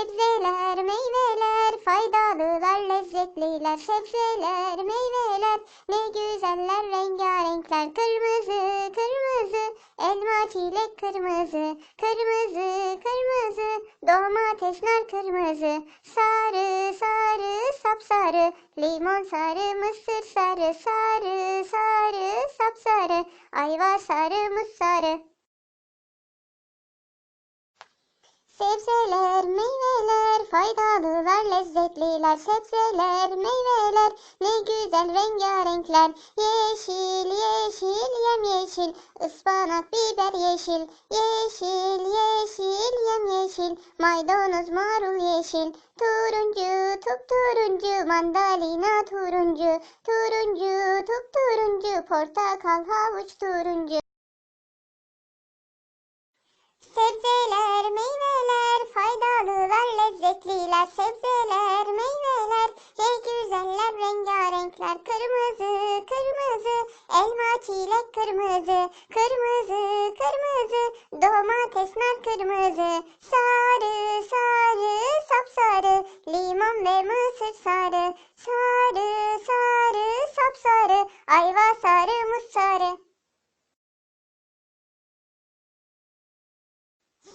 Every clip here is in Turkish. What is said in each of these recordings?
Sebzeler, meyveler, faydalılar, lezzetliler. Sebzeler, meyveler, ne güzeller, rengarenkler. Kırmızı, kırmızı, elma, çilek kırmızı. Kırmızı, kırmızı, domates, nar kırmızı. Sarı, sarı, sapsarı, limon sarı, mısır sarı. Sarı, sarı, sapsarı, ayva sarı, muz sarı. Sebzeler, meyveler, faydalılar, lezzetliler. Sebzeler, meyveler, ne güzel rengarenkler. Yeşil, yeşil, yemyeşil, ıspanak, biber yeşil. Yeşil, yeşil, yemyeşil, maydanoz, marul yeşil. Turuncu, turuncu, mandalina turuncu. Turuncu, turuncu, portakal, havuç turuncu. Sebzeler, meyveler, faydalılar, lezzetliler. Sebzeler, meyveler, ne güzeller, rengarenkler. Kırmızı, kırmızı, elma, çilek kırmızı. Kırmızı, kırmızı, domates, nar kırmızı. Sarı, sarı, sapsarı, limon ve mısır sarı. Sarı, sarı, sapsarı, ayva sarı, muz sarı.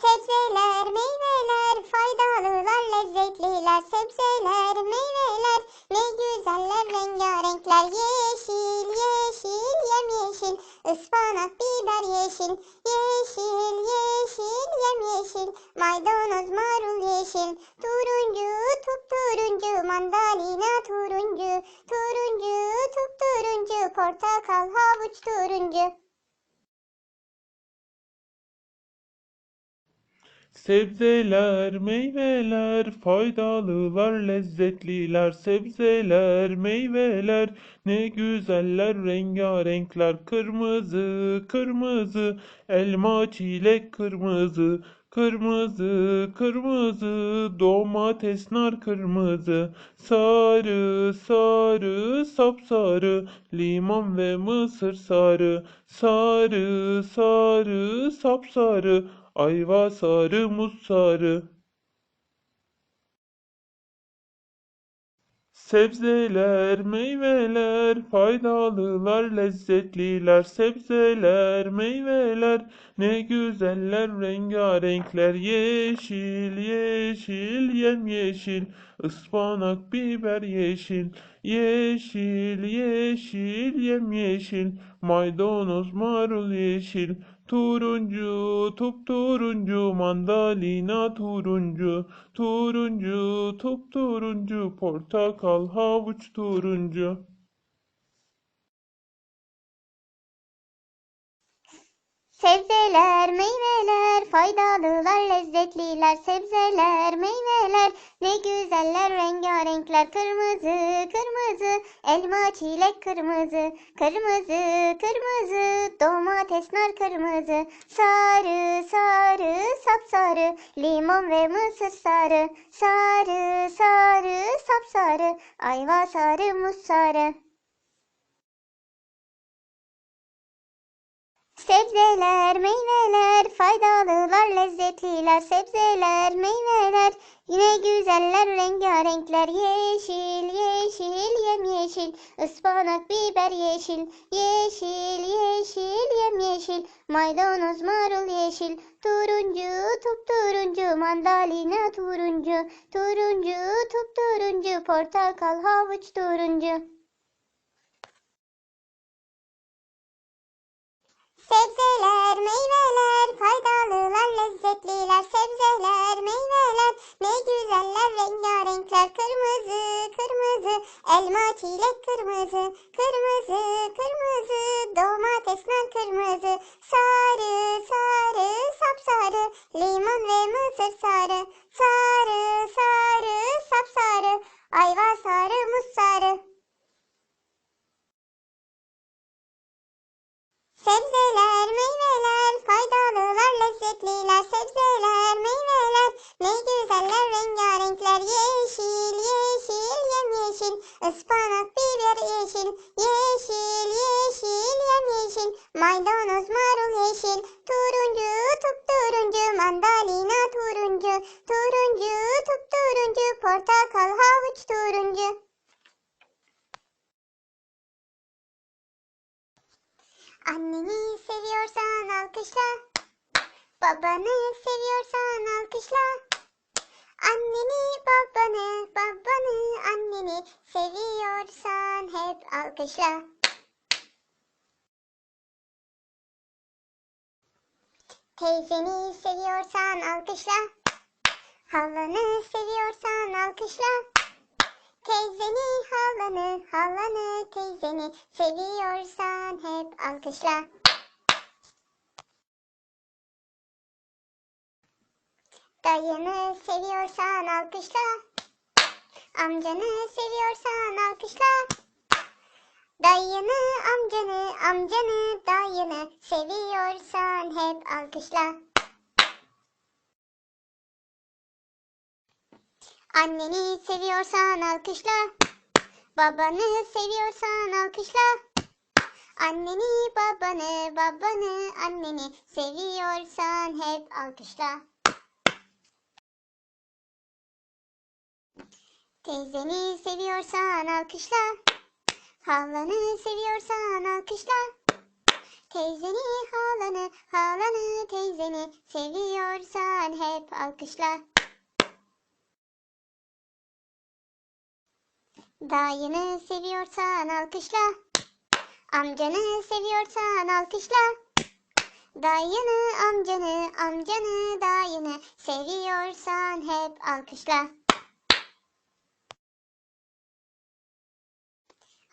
Sebzeler, meyveler, faydalılar, lezzetliler. Sebzeler, meyveler, ne güzeller, rengarenkler. Yeşil, yeşil, yemyeşil, ıspanak, biber yeşil. Yeşil, yeşil, yemyeşil, maydanoz, marul yeşil. Turuncu, turuncu, mandalina turuncu. Turuncu, turuncu, portakal, havuç turuncu. Sebzeler, meyveler, faydalılar, lezzetliler. Sebzeler, meyveler, ne güzeller, rengarenkler. Kırmızı, kırmızı, elma, çilek kırmızı. Kırmızı, kırmızı, domates, nar kırmızı. Sarı, sarı, sapsarı, limon ve mısır sarı. Sarı, sarı, sapsarı, Ayva sarı, muz sarı. Sebzeler, meyveler, faydalılar, lezzetliler. Sebzeler, meyveler, ne güzeller, rengarenkler. Yeşil, yeşil, yemyeşil, ıspanak, biber yeşil. Yeşil, yeşil, yemyeşil, maydanoz, marul yeşil. Turuncu, turuncu, mandalina turuncu. Turuncu, turuncu, portakal, havuç turuncu. Sebzeler, meyveler, faydalılar, lezzetliler. Sebzeler, meyveler, ne güzeller, rengarenkler. Kırmızı, kırmızı, elma, çilek kırmızı. Kırmızı, kırmızı, domates, nar kırmızı. Sarı, sarı, sapsarı, limon ve mısır sarı. Sarı, sarı, sapsarı, ayva sarı, muz sarı. Sebzeler, meyveler, faydalılar, lezzetliler. Sebzeler, meyveler, yine güzeller, rengarenkler. Yeşil, yeşil, yemyeşil, ıspanak, biber yeşil. Yeşil, yeşil, yemyeşil, maydanoz, marul yeşil. Turuncu, turuncu, mandalina turuncu. Turuncu, turuncu, portakal, havuç turuncu. Sebzeler, meyveler, faydalılar, lezzetliler. Sebzeler, meyveler, ne güzeller, rengarenkler. Kırmızı, kırmızı, elma, çilek kırmızı. Kırmızı, kırmızı, domates, nar kırmızı. Sarı, sarı, sapsarı, limon ve mısır sarı. Seviyorsan hep alkışla. Teyzeni seviyorsan alkışla. Halanı seviyorsan alkışla. Teyzeni, halanı, halanı, teyzeni seviyorsan hep alkışla. Dayını seviyorsan alkışla. Amcanı seviyorsan alkışla. Dayını, amcanı, amcanı, dayını seviyorsan hep alkışla. Anneni seviyorsan alkışla. Babanı seviyorsan alkışla. Anneni, babanı, babanı, anneni seviyorsan hep alkışla. Teyzeni seviyorsan alkışla. Halanı seviyorsan alkışla. Teyzeni, halanı, halanı, teyzeni seviyorsan hep alkışla. Dayını seviyorsan alkışla. Amcanı seviyorsan alkışla. Dayını, amcanı, amcanı, dayını seviyorsan hep alkışla.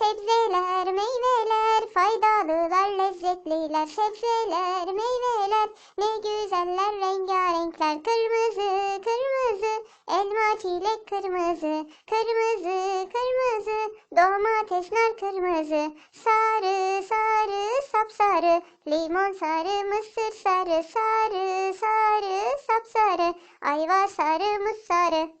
Sebzeler, meyveler, faydalılar, lezzetliler. Sebzeler, meyveler, ne güzeller, rengarenkler. Kırmızı, kırmızı, elma, çilek kırmızı. Kırmızı, kırmızı, domatesler kırmızı. Sarı, sarı, sapsarı, limon sarı, mısır sarı. Sarı, sarı, sapsarı, ayva sarı, muz sarı.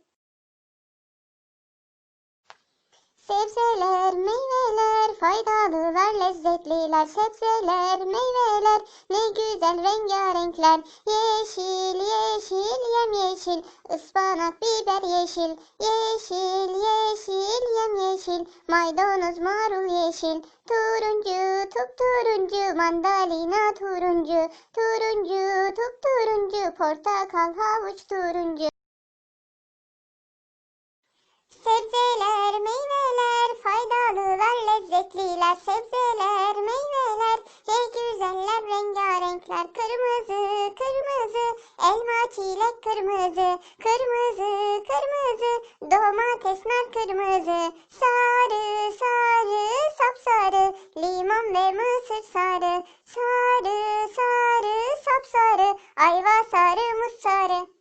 Sebzeler, meyveler, faydalılar, lezzetliler. Sebzeler, meyveler, ne güzel rengarenkler. Yeşil, yeşil, yemyeşil, ıspanak, biber yeşil. Yeşil, yeşil, yemyeşil, maydanoz, marul yeşil. Turuncu, turuncu, mandalina turuncu. Turuncu, turuncu, portakal, havuç turuncu. Sebzeler, meyveler, faydalılar, lezzetliler. Sebzeler, meyveler, ne güzeller, rengarenkler. Kırmızı, kırmızı, elma, çilek kırmızı. Kırmızı, kırmızı, domatesler kırmızı. Sarı, sarı, sapsarı, limon ve mısır sarı. Sarı, sarı, sapsarı, ayva sarı, muz sarı.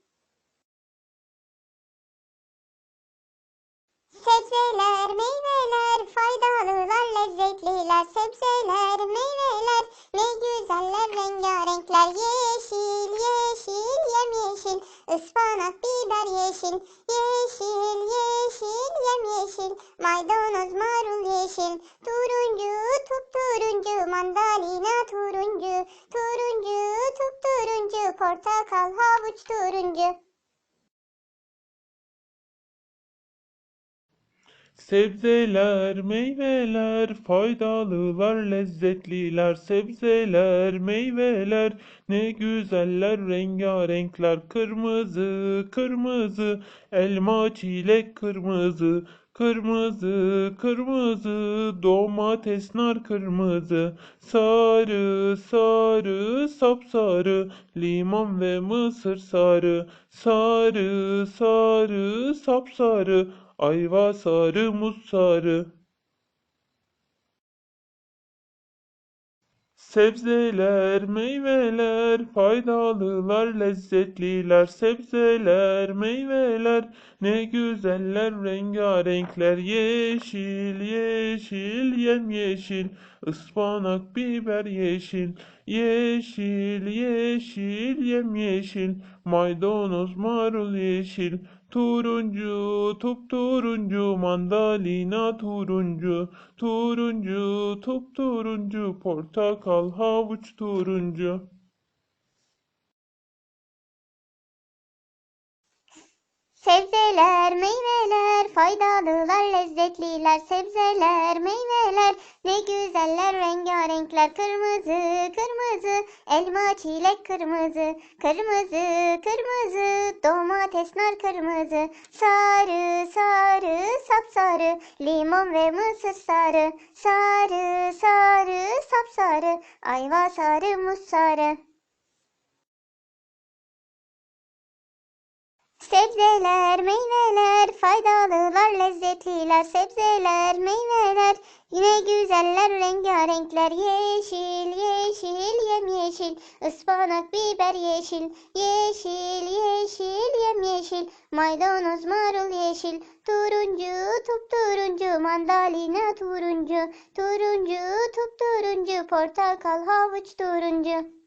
Sebzeler, meyveler, faydalılar, lezzetliler. Sebzeler, meyveler, ne güzeller, rengarenkler. Yeşil, yeşil, yemyeşil, ıspanak, biber yeşil. Yeşil, yeşil, yemyeşil, maydanoz, marul yeşil. Turuncu, turuncu, mandalina turuncu. Turuncu, turuncu, portakal, havuç turuncu. Sebzeler, meyveler, faydalılar, lezzetliler. Sebzeler, meyveler, ne güzeller, rengarenkler. Kırmızı, kırmızı, elma, çilek kırmızı. Kırmızı, kırmızı, domates, nar kırmızı. Sarı, sarı, sapsarı, limon ve mısır sarı. Sarı, sarı, sapsarı, ayva sarı, muz sarı. Sebzeler, meyveler, faydalılar, lezzetliler. Sebzeler, meyveler, ne güzeller, rengarenkler. Yeşil, yeşil, yemyeşil. Ispanak, biber yeşil. Yeşil, yeşil, yemyeşil. Maydanoz, marul yeşil. Turuncu, turuncu, mandalina turuncu. Turuncu, turuncu, portakal, havuç turuncu. Sebzeler, meyveler, faydalılar, lezzetliler. Sebzeler, meyveler, ne güzeller, rengarenkler. Kırmızı, kırmızı, elma, çilek kırmızı. Kırmızı, kırmızı, domates, nar kırmızı. Sarı, sarı, sapsarı, limon ve mısır sarı. Sarı, sarı, sapsarı, ayva sarı, muz sarı. Sebzeler, meyveler, faydalılar, lezzetliler. Sebzeler, meyveler, yine güzeller, rengarenkler. Yeşil, yeşil, yemyeşil. Ispanak, biber yeşil. Yeşil, yeşil, yemyeşil. Maydanoz, marul yeşil. Turuncu, turuncu, mandalina turuncu. Turuncu, turuncu, portakal, havuç turuncu.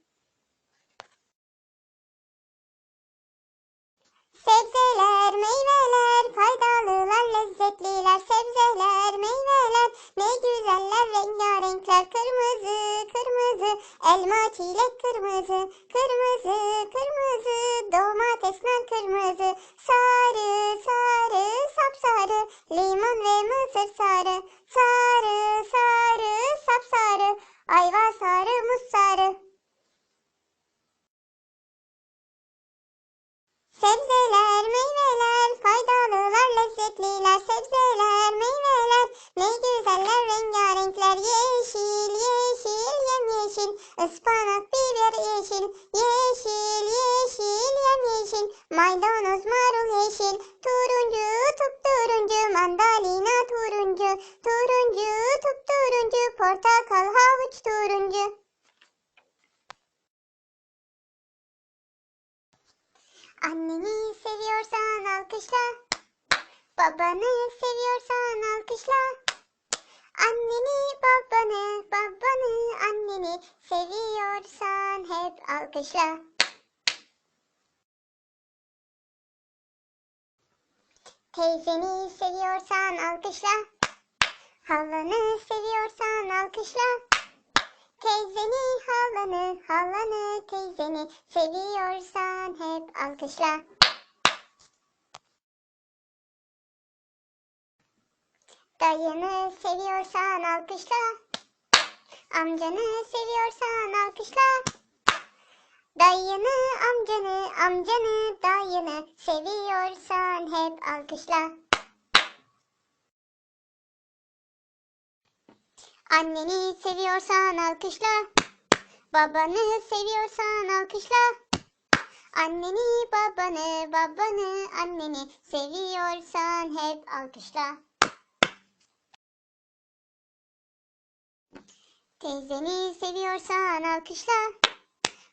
Sebzeler, meyveler, faydalılar, lezzetliler. Sebzeler, meyveler, ne güzeller, rengarenkler. Kırmızı, kırmızı, elma, çilek kırmızı. Kırmızı, kırmızı, domates, nar kırmızı. Sarı, sarı, sapsarı, limon ve mısır sarı. Sarı, sarı, sapsarı, ayva sarı, muz sarı. Sebzeler, meyveler, faydalılar, alkışla. Teyzeni seviyorsan alkışla. Halanı seviyorsan alkışla. Teyzeni, halanı, halanı, teyzeni seviyorsan hep alkışla. Dayını seviyorsan alkışla. Amcanı seviyorsan alkışla. Dayını, amcanı, amcanı, dayını seviyorsan hep alkışla. Anneni seviyorsan alkışla. Babanı seviyorsan alkışla. Anneni, babanı, babanı, anneni seviyorsan hep alkışla. Teyzeni seviyorsan alkışla.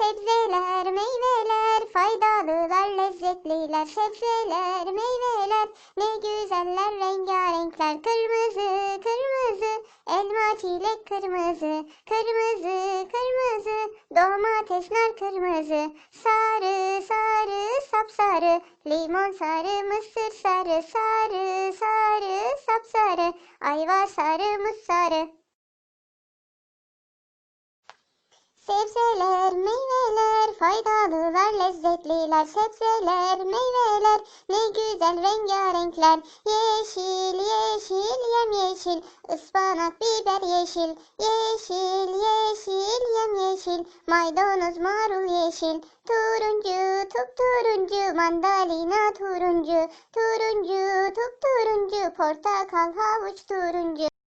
Sebzeler, meyveler, faydalılar, lezzetliler. Sebzeler, meyveler, ne güzeller, rengarenkler. Kırmızı, kırmızı, elma, çilek kırmızı. Kırmızı, kırmızı, domatesler kırmızı. Sarı, sarı, sapsarı, limon sarı, mısır sarı. Sarı, sarı, sapsarı, ayva sarı, muz sarı. Sebzeler, meyveler, faydalılar, lezzetliler. Sebzeler, meyveler, ne güzel rengarenkler. Yeşil, yeşil, yemyeşil, ıspanak, biber yeşil. Yeşil, yeşil, yemyeşil, maydanoz, marul yeşil. Turuncu, turuncu, mandalina turuncu. Turuncu, turuncu, portakal, havuç turuncu.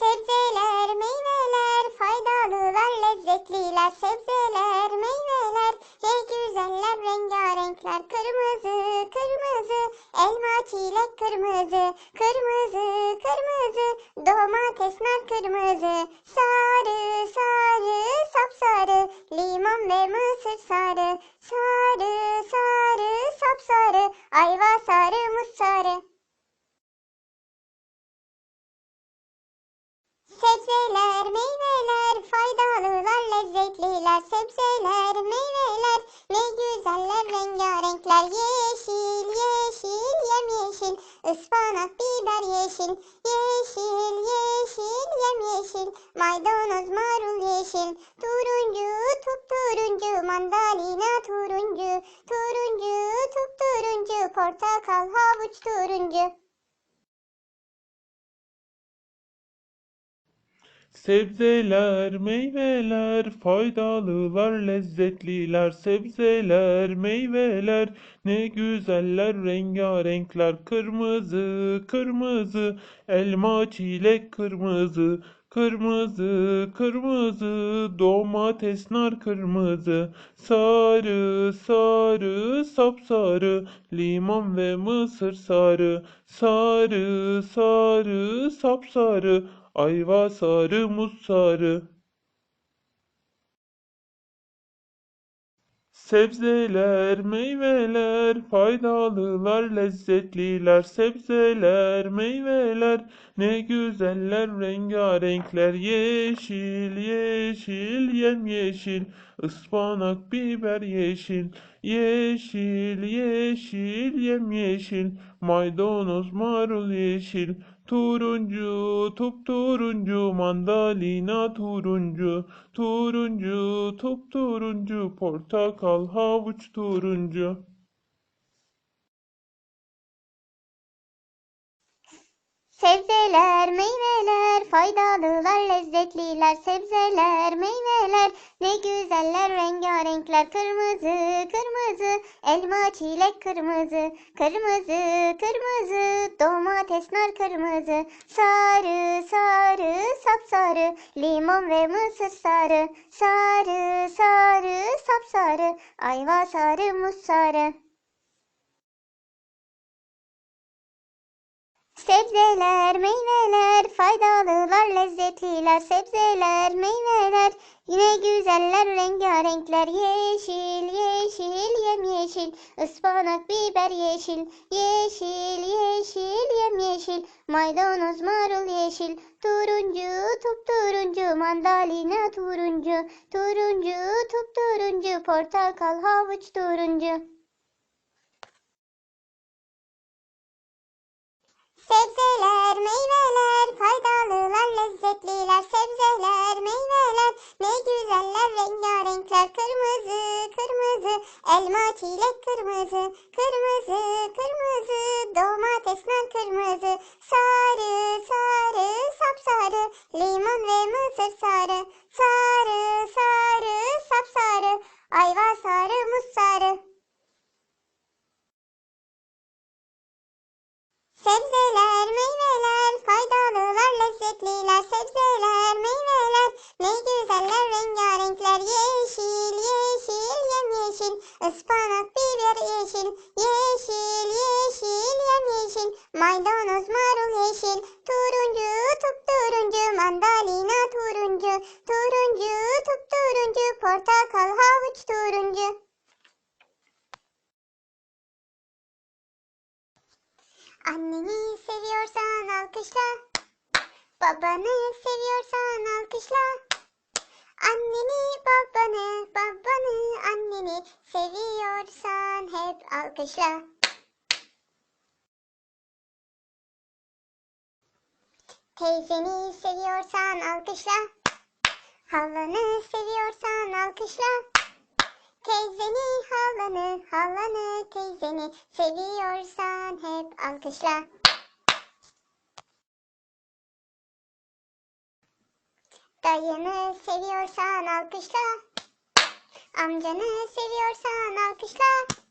Sebzeler, meyveler, faydalılar, lezzetliler. Sebzeler, meyveler, ne güzeller, rengarenkler. Kırmızı, kırmızı, elma, çilek kırmızı. Kırmızı, kırmızı, domatesler kırmızı. Sarı, sarı, sapsarı, limon ve mısır sarı. Sarı, sarı, sapsarı, ayva sarı, muz sarı. Lezzetliler. Sebzeler, meyveler, ne güzeller, rengarenkler. Yeşil, yeşil, yemyeşil, ıspanak, biber yeşil. Yeşil, yeşil, yemyeşil, maydanoz, marul yeşil. Turuncu, turuncu, mandalina turuncu. Turuncu, turuncu, portakal, havuç turuncu. Sebzeler, meyveler, faydalılar, lezzetliler. Sebzeler, meyveler, ne güzeller, rengarenkler. Kırmızı, kırmızı, elma, çilek kırmızı. Kırmızı, kırmızı, domates, nar kırmızı. Sarı, sarı, sapsarı, limon ve mısır sarı. Sarı, sarı, sapsarı, Ayva sarı, muz sarı. Sebzeler, meyveler, faydalılar, lezzetliler. Sebzeler, meyveler, ne güzeller, rengarenkler. Yeşil, yeşil, yemyeşil, ıspanak, biber yeşil. Yeşil, yeşil, yemyeşil, maydanoz, marul yeşil. Turuncu, turuncu, mandalina turuncu. Turuncu, turuncu, portakal, havuç turuncu. Sebzeler, meyveler, faydalılar, lezzetliler. Sebzeler, meyveler, ne güzeller, rengarenkler. Kırmızı, kırmızı, elma, çilek kırmızı. Kırmızı, kırmızı, domates, nar kırmızı. Sarı, sarı, sapsarı, limon ve mısır sarı. Sarı, sarı, sapsarı, ayva sarı, muz sarı. Sebzeler, meyveler, faydalılar, lezzetliler. Sebzeler, meyveler, yine güzeller, rengarenkler. Yeşil, yeşil, yemyeşil, ıspanak, biber yeşil. Yeşil, yeşil, yemyeşil, maydanoz, marul yeşil. Turuncu, turuncu, mandalina turuncu. Turuncu, turuncu, portakal, havuç turuncu. Sebzeler, meyveler, faydalılar, lezzetliler. Sebzeler, meyveler, ne güzeller, rengarenkler. Kırmızı, kırmızı, elma, çilek kırmızı, kırmızı, kırmızı, domatesler kırmızı, sarı, sarı, sapsarı, limon ve mısır sarı, sarı, sarı, sapsarı, ayva sarı, muz sarı. Sebzeler, meyveler, faydalılar, lezzetliler. Sebzeler, meyveler, ne güzeller, rengarenkler. Yeşil, yeşil, yemyeşil. Ispanak, biber yeşil. Yeşil, yeşil, yemyeşil. Maydanoz, marul yeşil. Turuncu, turuncu, mandalina. Turuncu, turuncu, hep alkışla. Teyzeni seviyorsan alkışla. Halanı seviyorsan alkışla. Teyzeni, halanı, halanı, teyzeni seviyorsan hep alkışla. Dayını seviyorsan alkışla. Amcanı seviyorsan alkışla.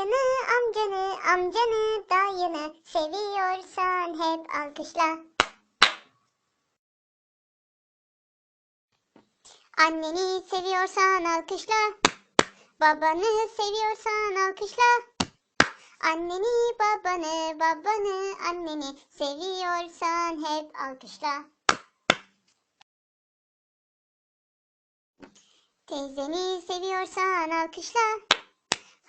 Dayını, amcanı, amcanı, dayını seviyorsan hep alkışla. Anneni seviyorsan alkışla. Babanı seviyorsan alkışla. Anneni, babanı, babanı, anneni seviyorsan hep alkışla. Teyzeni seviyorsan alkışla.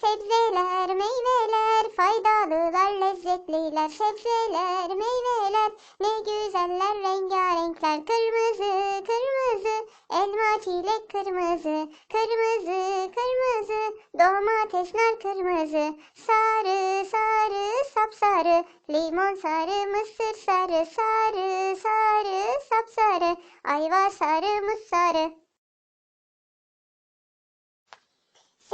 Sebzeler, meyveler, faydalılar, lezzetliler. Sebzeler, meyveler, ne güzeller, rengarenkler. Kırmızı, kırmızı, elma, çilek kırmızı. Kırmızı, kırmızı, domatesler kırmızı. Sarı, sarı, sapsarı, limon sarı, mısır sarı. Sarı, sarı, sapsarı, ayva sarı, muz sarı.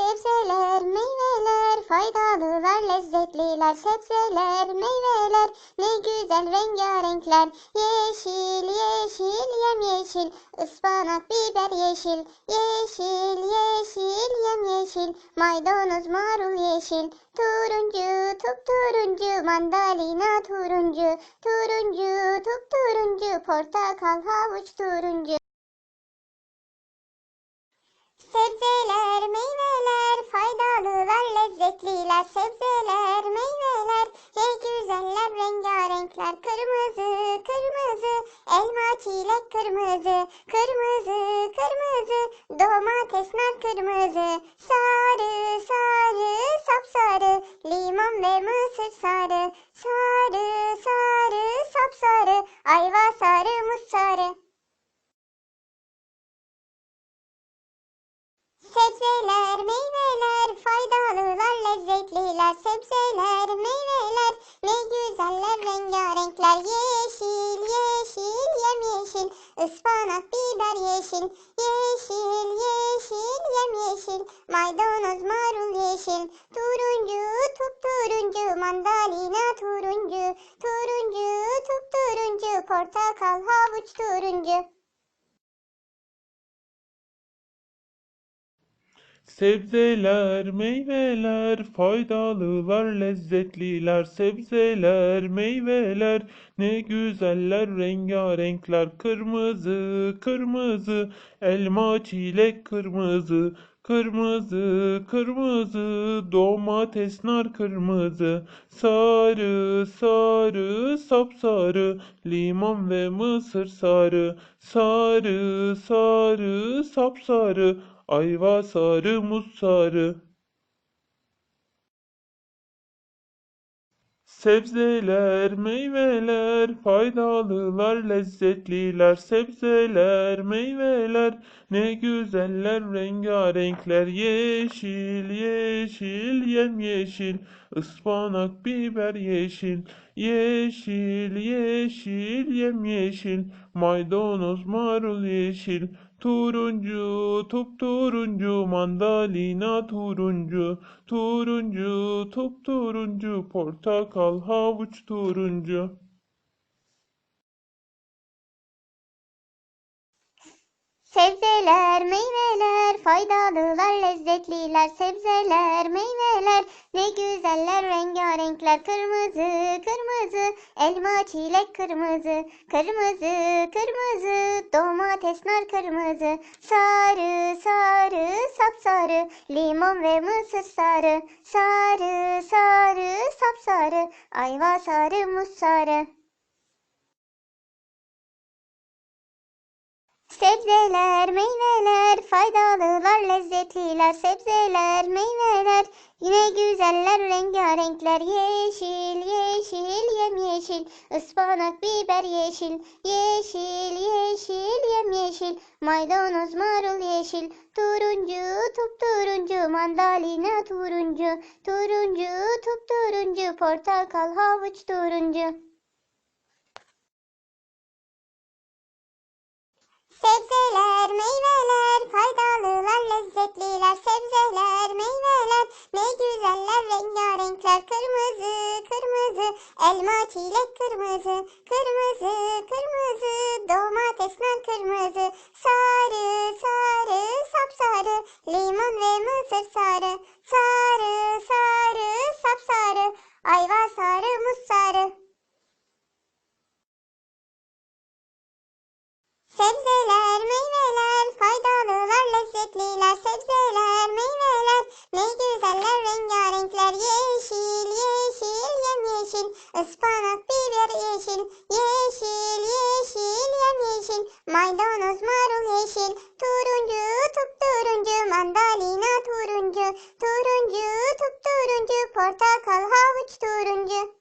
Sebzeler, meyveler, faydalılar, lezzetliler. Sebzeler, meyveler, ne güzel rengarenkler. Yeşil, yeşil, yemyeşil, ıspanak, biber yeşil. Yeşil, yeşil, yemyeşil, maydanoz, marul yeşil. Turuncu, turuncu, mandalina turuncu. Turuncu, turuncu, portakal, havuç turuncu. Sebzeler, meyveler, faydalılar, lezzetliler. Sebzeler, meyveler, ne güzeller, rengarenkler. Kırmızı, kırmızı, elma, çilek kırmızı. Kırmızı, kırmızı, domatesler kırmızı. Sarı, sarı, sapsarı, limon ve mısır sarı. Sarı, sarı, sapsarı, ayva sarı, muz sarı. Sebzeler, meyveler, faydalılar, lezzetliler. Sebzeler, meyveler, ne güzeller, lezzetliler yeşil yeşil yemyeşil. Ispanak biber yeşil yeşil yeşil yemyeşil. Maydanoz marul yeşil. Turuncu turuncu. Mandalina turuncu. Turuncu turuncu. Portakal havuç turuncu Sebzeler, meyveler, faydalılar, lezzetliler. Sebzeler, meyveler, ne güzeller, rengarenkler. Kırmızı, kırmızı, elma, çilek, kırmızı. Kırmızı, kırmızı, domates, nar, kırmızı. Sarı, sarı, sapsarı, limon ve mısır sarı. Sarı, sarı, sapsarı, Ayva sarı, muz sarı. Sebzeler, meyveler, faydalılar, lezzetliler. Sebzeler, meyveler, ne güzeller, rengarenkler. Yeşil, yeşil, yemyeşil. Ispanak, biber yeşil. Yeşil, yeşil, yemyeşil. Maydanoz, marul yeşil. Turuncu, turuncu, mandalina turuncu, turuncu, turuncu, portakal, havuç turuncu. Sebzeler, meyveler, faydalılar, lezzetliler. Sebzeler, meyveler, ne güzeller, rengarenkler. Kırmızı, kırmızı, elma, çilek kırmızı. Kırmızı, kırmızı, domates, nar kırmızı. Sarı, sarı, sapsarı, limon ve mısır sarı. Sarı, sarı, sapsarı, ayva sarı, muz sarı. Sebzeler, meyveler, faydalılar, lezzetliler. Sebzeler, meyveler, yine güzeller, rengarenkler. Yeşil, yeşil, yemyeşil. Ispanak, biber yeşil. Yeşil, yeşil, yemyeşil. Maydanoz, marul yeşil. Turuncu, turuncu, mandalina turuncu. Turuncu, turuncu, portakal, havuç turuncu. Sebzeler, meyveler, faydalılar, lezzetliler. Sebzeler, meyveler, ne güzeller, rengarenkler. Kırmızı, kırmızı, elma, çilek kırmızı. Kırmızı, kırmızı, domates, nar kırmızı. Sarı, sarı, sapsarı, limon ve mısır sarı. Sarı, sarı, sapsarı, ayva sarı, muz sarı. Sebzeler, meyveler, faydalılar, lezzetliler. Sebzeler, meyveler, ne güzeller, rengarenkler. Yeşil, yeşil, yemyeşil. Ispanak, biber, yeşil, yeşil, yeşil, yemyeşil. Maydanoz, marul, yeşil. Turuncu, tup turuncu, mandalina turuncu. Turuncu, tup turuncu, portakal, havuç turuncu.